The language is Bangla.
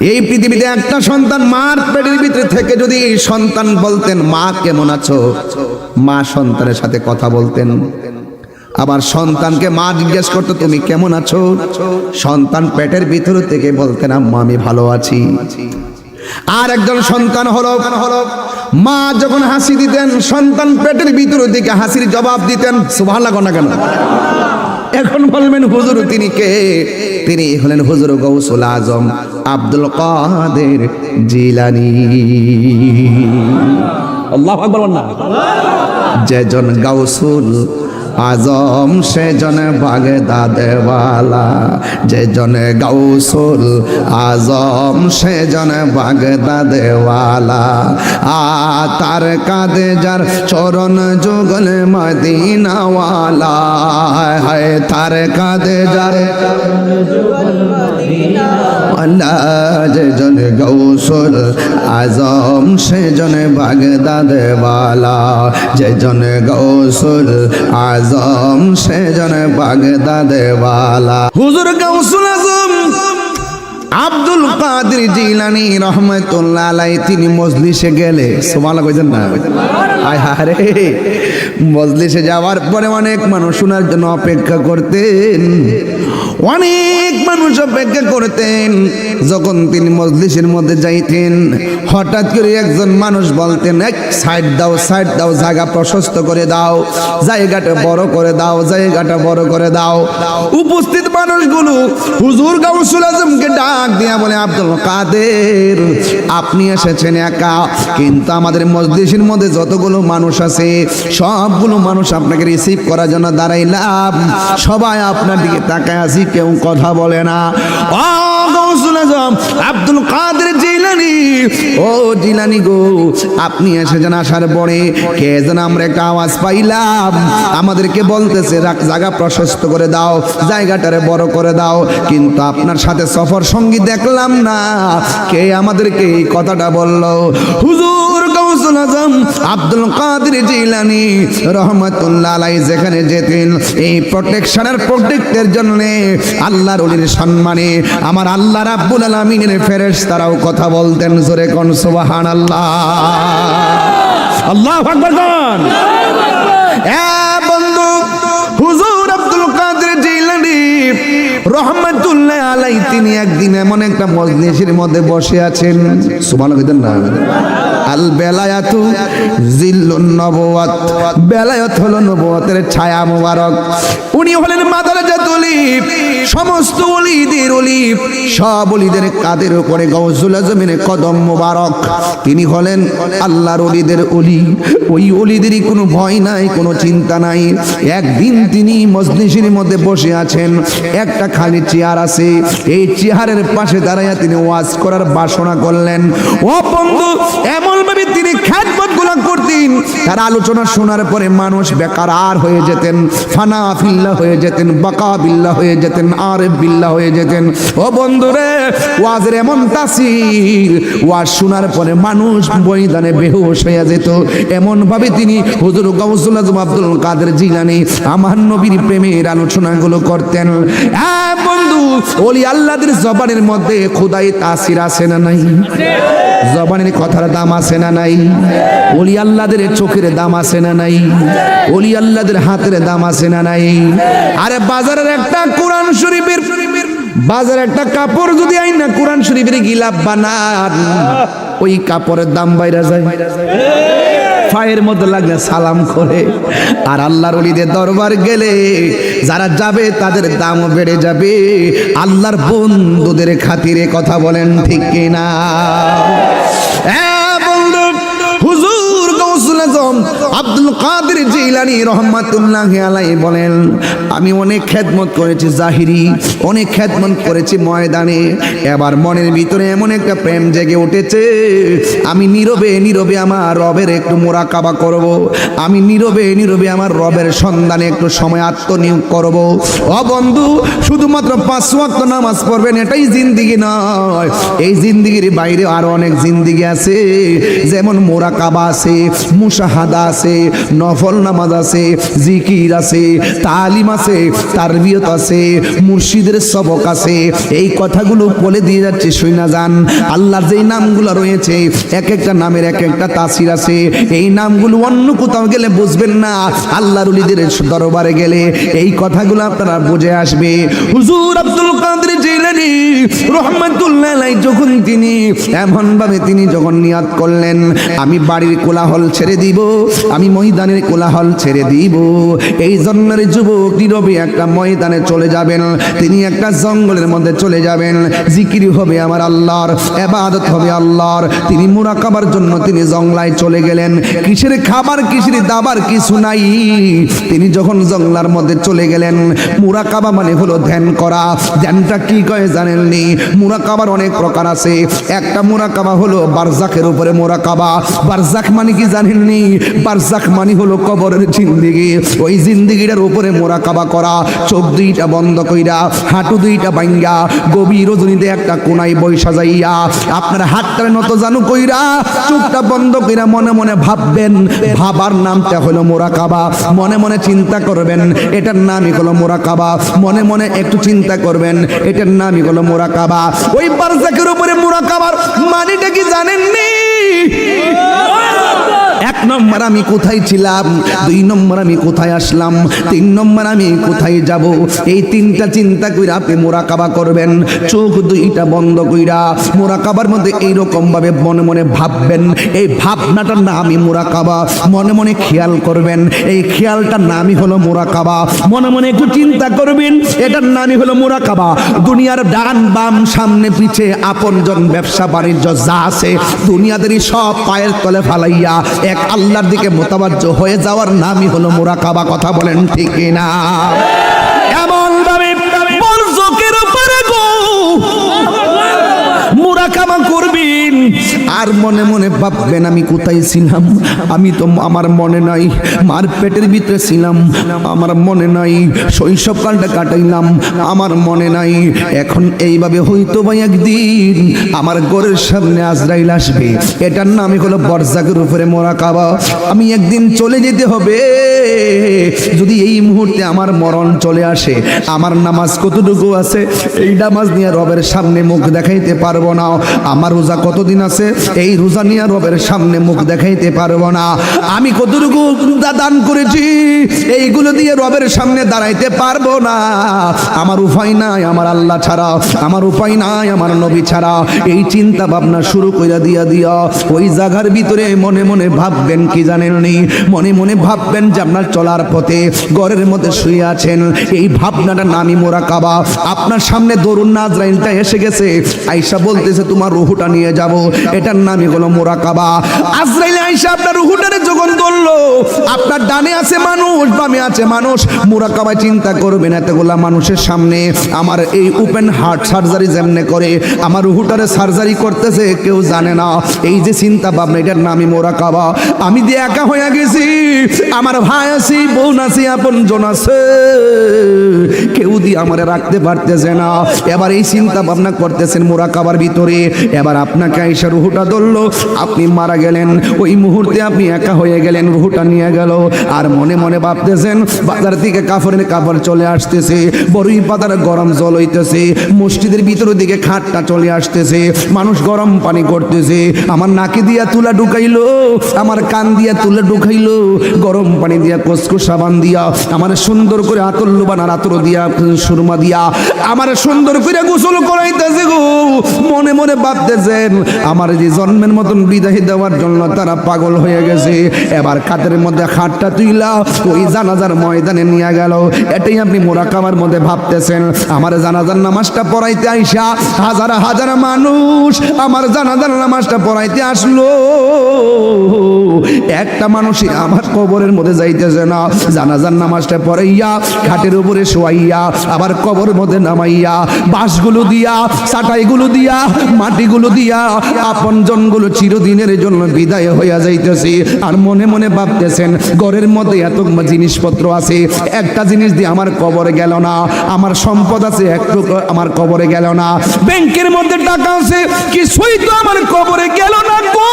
এই পৃথিবীতে একটা সন্তান মার পেটের ভিতরে থেকে যদি সন্তান বলতেন, মা, কেমন আছো? মা সন্তানের সাথে কথা বলতেন। আবার সন্তানকে মা জিজ্ঞেস করতো, তুমি কেমন আছো? সন্তান পেটের ভিতর থেকে বলতেন, আম্মা, আমি ভালো আছি। আর একজন সন্তান হলো, মা যখন হাসি দিতেন, সন্তান পেটের ভিতর থেকে হাসির জবাব দিতেন সুভাষ লাগো না কেন? এখন বলবেন হুজুর তিনি কে? তিনি হলেন হুজুর গৌসুল আজম আব্দুল কাদের জিলানি। আল্লাহ আকবার বল না। যেজন গাউসুল আজম সেজন বাগদাদেওয়ালা, যেজন গাউসুল আজম সেজন বাগদাদেওয়ালা। আ তার কাঁধে যার চরণ যুগল মদিনাওয়ালা, হায় তার কাঁধে যার যেজন গৌসুল আজম সেজন বাগদাদেওয়ালা, যেজন গৌসুল আজম সেজন বাগদাদেওয়ালা হুজুর গৌসুল আজম আব্দুল কাদের জিলানি রহমতুল্লাহ তিনি মজলিসে গেলে সোমালা কইছেন না? আয় হারে মজলিসে যাওয়ার পরে অনেক মানুষ শোনার জন্য অপেক্ষা করতেন। অনেক মানুষ অপেক্ষা করতেন। যখন তিনি মজলিসের মধ্যে যাইতেন, হঠাৎ করে একজন মানুষ বলতেন এক সাইড দাও সাইড দাও, জায়গা প্রশস্ত করে দাও, জায়গাটা বড় করে দাও, জায়গাটা বড় করে দাও। উপস্থিত মানুষগুলো হুজুর গাউসুল আজমকে ডাক দিয়া বলে, আব্দুল কাদের, আপনি এসেছেন একা। কিন্তু আমাদের মসজিদের মধ্যে যতগুলো মানুষ আছে, সবগুলো মানুষ আপনাকে রিসিভ করার জন্য দাঁড়াইলাম। সবাই আপনার দিকে তাকায় আছি, কেউ কথা বলে না। আজম আব্দুল কাদের জিলানি। ও জিলানি গো, আপনি এসেছেন আসার পরে কে যেন আমরা একটা আওয়াজ পাইলাম। আমাদেরকে বলতেছে জায়গা প্রশস্ত করে দাও, জায়গাটারে বড় করে দাও। কিন্তু আপনার সাথে সফর সঙ্গী দেখলাম না। কে আমাদেরকে এই কথাটা বলল? হুজুর গৌসুল আজম আব্দুল কাদের জিলানি, রহমতুল্লাহ আলাই যেখানে যেতেন, এই প্রোটেকশনের প্রোটেক্টের জন্য আল্লাহর অলির সম্মানে, আমার আল্লাহ রাব্বুল আলামিনের ফেরেশ তারাও কথা বলতেন জোরে কোন সুবহানাল্লাহ। আল্লাহ আকবার কোন? বন্ধু, হুজুর আব্দুল কাদের জিলানি রহমাতুল্লাহ আলাই তিনি একদিন এমন একটা মজলিসের মধ্যে বসে আছেন। সুবহানাল্লাহ না। আল বেলায়াতু জিল্লুন নবুয়াত বেলায়াত হলো নবুয়াতের ছায়া মোবারক। উনি হলেন মাদারাজাতুল সমস্ত অলিদের অলি সব অলিদের কাদের উপরে গৌসুল আজমের কদম মোবারক। তিনি হলেন আল্লাহর অলিদের অলি ওই অলিদেরই কোনো ভয় নাই, কোনো চিন্তা নাই। একদিন তিনি মজলিসের মধ্যে বসে আছেন। একটা খালি চেয়ার আছে। এই চেয়ারের পাশে দাঁড়াইয়া তিনি ওয়াজ করার বাসনা করলেন। ও বন্ধু, এমন ভাবে তিনি খ্যাতমতগুলা করতেন। তার আলোচনা শোনার পরে মানুষ বেকার আর হয়ে যেতেন ফানা ফিল্লা হয়ে যেতেন বাকা বিল্লা হয়ে যেতেন আর বিল্লা হয়ে যেতেন। ও বন্ধুরে, ওয়াজের এমন তাসির ওয়াজ শোনার পরে মানুষ বইদানে বেহুশ হয়ে যেত। এমন ভাবে তিনি হুজুর গাউসুল আজম আব্দুল কাদের জিলানি আমার নবীর প্রেমের আলোচনাগুলো করতেন। হ্যাঁ বন্ধু, ওলি আল্লাহদের জবানের মধ্যে খোদাই তাসির আছে না নাই? জবানের কথার দাম আছে না নাই? ওলি আল্লাহদের চোখের দাম আছে না নাই? ওলি আল্লাহদের হাতের দাম আছে না নাই? আরে বাজারের একটা কোরআন শরীফের বাজারে একটা কাপড় যদি আইন না কোরআন শরীফের গিলাপ বানান, ওই কাপড়ের দাম বাইরা যায়। পায়ের মধ্যে লাগলে সালাম করে। আর আল্লাহর অলিদের দরবার গেলে যারা যাবে তাদের দাম বেড়ে যাবে। আল্লাহর বন্ধুদের খাতিরে কথা বলেন ঠিক কিনা? আব্দুল কাদের জিলানি রহমাতুল্লাহ আলাই বলেন, আমি অনেক খেদমত করেছি জাহিরি, অনেক খেদমত করেছি ময়দানে। এবার মনের ভিতরে এমন একটা প্রেম জেগে উঠেছে, আমি নীরবে নীরবে আমার রবের একটু মোরাকাবা করব, আমি নীরবে নীরবে আমার রবের সন্ধানে একটু সময় আত্মনিয়োগ করব। ও বন্ধু, শুধুমাত্র পাঁচ ওয়াক্ত নামাজ পড়বেন, এটাই জিন্দিগি নয়। এই জিন্দিগির বাইরে আরও অনেক জিন্দিগি আছে, যেমন মোরাকাবা আছে মুসাহা শাহাদা আছে নফল নামাজ আছে, জিকির আছে, তালিম আছে, তারবিয়ত আছে, মুর্শিদের সবক আছে। এই কথাগুলো বলে দিয়ে যাচ্ছে শুনা যান। আল্লাহর যেই নামগুলো রয়েছে, এক একটা নামের এক একটা তাসির আছে। এই নামগুলো অন্য কোথাও গেলে বুঝবেন না। আল্লাহর উলিদের দরবারে গেলে এই কথাগুলো আপনারা বুঝে আসবে। হুজুর আব্দুল কাদের জিলানী রহমাতুল্লাহ যখন তিনি এমন ভাবে তিনি যখন নিয়াত করলেন, আমি বাড়ির কোলাহল ছেড়ে দিব, আমি ময়দানের কোলাহল ছেড়ে দিব। এই জন্মের যুবক নীরবে একটা ময়দানে চলে যাবেন। তিনি একটা জঙ্গলের মধ্যে চলে যাবেন। জিকিরি হবে আমার আল্লাহর, এবাদত হবে আল্লাহর। তিনি মুরাকাবার জন্য তিনি জংলায় চলে গেলেন। কিসের খাবার, কিসের দাবার কিছু নাই। তিনি যখন জংলার মধ্যে চলে গেলেন মুরাকাবা মানে হলো ধ্যান করা। ধ্যানটা কি কয় জানেননি? মুরাকাবার অনেক প্রকার আছে। একটা মুরাকাবা হলো বারজাকের উপরে মুরাকাবা বারজাক মানে কি জানেন জানেননি? বারজাক মানে হলো কবরের জিন্দিগি। ওই জিন্দিগিটার উপরে মোরাকাবা করা, চোখ দুইটা বন্ধ কইরা, হাঁটু দুইটা ভাঙ্গা, গভীর রজনীতে একটা কোনায় বৈশা যাইয়া, আপনার হাতটার নত জানু কইরা, চোখটা বন্ধ কইরা মনে মনে ভাববেন, ভাবার নামটা হলো মোরাকাবা মনে মনে চিন্তা করবেন, এটার নামই হলো মোরাকাবা মনে মনে একটু চিন্তা করবেন, এটার নামই হলো মোরাকাবা ওই বারজাকের উপরে মোরাকাবার মানেটা কি জানেননি? এক নম্বর আমি কোথায় ছিলাম? দুই নম্বর আমি কোথায় আসলাম? তিন নম্বর আমি কোথায় যাব? এই তিনটা চিন্তা কইরা আপনি মোরাকাবা করবেন। চোখ দুইটা বন্ধ কইরা মোরাকাবার মধ্যে এইরকম ভাবে মনে মনে ভাববেন। এই ভাবনাটার নামই মোরাকাবা। মনে মনে খেয়াল করবেন। এই খেয়ালটার নামই হলো মোরাকাবা। মনে মনে একটু চিন্তা করবেন, এটার নামই হলো মোরাকাবা। দুনিয়ার ডান বাম সামনে পিছে আপনজন ব্যবসা বাণিজ্য যা আছে, দুনিয়াদেরই সব পায়ের তলে ফালাইয়া এক আল্লাহর দিকে মোতাবাজ্য হয়ে যাওয়ার নামই হলো মোরাকাবা, কথা বলেন ঠিক না এমন ভাবে মোরাকাবা করবেন। আর মনে মনে ভাববেন আমি কোথায় ছিলাম? আমি তো আমার মনে নাই, মার পেটের ভিতরে ছিলাম। আমার মনে নাই, শৈশবকালটা কাটাইলাম। আমার মনে নাই, এখন এইভাবে হইতো ভাই একদিন। আমার ঘরের সামনে আজরাইল আসবে। এটার নামই হলো বর্জাকের উপরে মোরা কাবা। আমি একদিন চলে যেতে হবে। যদি এই মুহূর্তে আমার মরণ চলে আসে, আমার নামাজ কতটুকু আছে? এই নামাজ নিয়ে রবের সামনে মুখ দেখাইতে পারব না। আমার রোজা কতদিন আছে? এই রোজা নিয়ে রবের সামনে মুখ দেখাইতে পারব না। আমি কতটুকু দান করেছি, এইগুলো দিয়ে রবের সামনে দাঁড়াইতে পারব না। আমার উপায় নাই আমার আল্লাহ ছাড়া, আমার উপায় নাই আমার নবী ছাড়া। এই চিন্তা ভাবনা শুরু করে দিয়া দিয়া, ওই জায়গার ভিতরে মনে মনে ভাববেন কি জানেননি? মনে মনে ভাববেন যে আপনার চলার পথে ঘরের মধ্যে শুয়ে আছেন। এই ভাবনাটা নামি মোরা কাবা আপনার সামনে দরুন নাজরাইলটা এসে গেছে। আইসা বলতেছে, তোমার রুহুটা নিয়ে যাব। এটার নামই হলো মোরা কাবা আজরাইল আইসা আপনার রুহুটারে যখন ধরলো। আপনার ডানে আছে মানুষ, বামে আছে মানুষ। মোরাকাবায় চিন্তা করবেন এতগুলা মানুষের সামনে। আমার এই ওপেন হার্ট সার্জারি যেমনে করে, আমার রুহুটারে সার্জারি করতেছে, কেউ জানে না। এই যে চিন্তা ভাবনা, এটার নামই মোরাকাবা। আমি দিয়ে একা হয়ে গেছি, আমার ভাই আছি, বোন আছি, আপন জন আছে। কেউ দিয়ে আমার রাখতে পারতেছে না। এবার এই চিন্তা ভাবনা করতেছেন মোরাকাবার ভিতরে। এবার আপনাকে আইসা রুহুটা ধরলো, আপনি মারা গেলেন। ওই মুহূর্তে আপনি একা হয়ে গেলেন, রুহুটা নিয়ে গেল। আর মনে মনে ভাবতেছেন, বাজার থেকে কাপড়ের কাপড় চলে আসতেছে বড়ই পাতার গরম জল হইতেছে, মসজিদের ভিতরের দিকে খাটটা চলে আসতেছে, মানুষ গরম পানি করতেছে। আমার নাকি দিয়া তুলা ঢুকাইলো, আমার কান দিয়া তুলা ঢুকাইলো, গরম পানি দিয়া কসকো সাবান দিয়া, আমার সুন্দর করে আতর লুবান আর আতর দিয়া, সুরমা দিয়া, আমার সুন্দর করে গোসল করাইতেছে গো। মনে মনে ভাবতেছেন, আমার জন্মের মতন বিদায় দেওয়ার জন্য তারা পাগল হয়ে গেছে। এবার খাতের মধ্যে খাটটা তুইলা? ওই জানাজার ময়দানে নিয়ে গেল। এটাই আপনি মোরাকামার মধ্যে ভাবতেছেন। আমার জানাজার নামাজটা পড়াইতে আইসা হাজার হাজার মানুষ আমার জানাজার নামাজটা পড়াইতে আসলো। একটা মানুষই আমার কবরের মধ্যে যাইতেছে না। জানাজার নামাজটা পড়াইয়া খাটের উপরে শোয়াইয়া আবার কবর মধ্যে নামাইয়া বাঁশগুলো দিয়া চাটাইগুলো দিয়া, মাটিগুলো দিয়া আপন জনগুলো চিরদিনের জন্য বিদায় হইয়া যাইতেছে। আর মনে মনে ভাবতেছেন, ঘরের মধ্যে এত জিনিসপত্র আছে, একটা জিনিস দিয়ে আমার কবরে গেল না, আমার সম্পদ আছে একটু আমার কবরে গেল না। ব্যাংকের মধ্যে টাকা আছে, কিছুই তো আমার কবরে গেল না গো।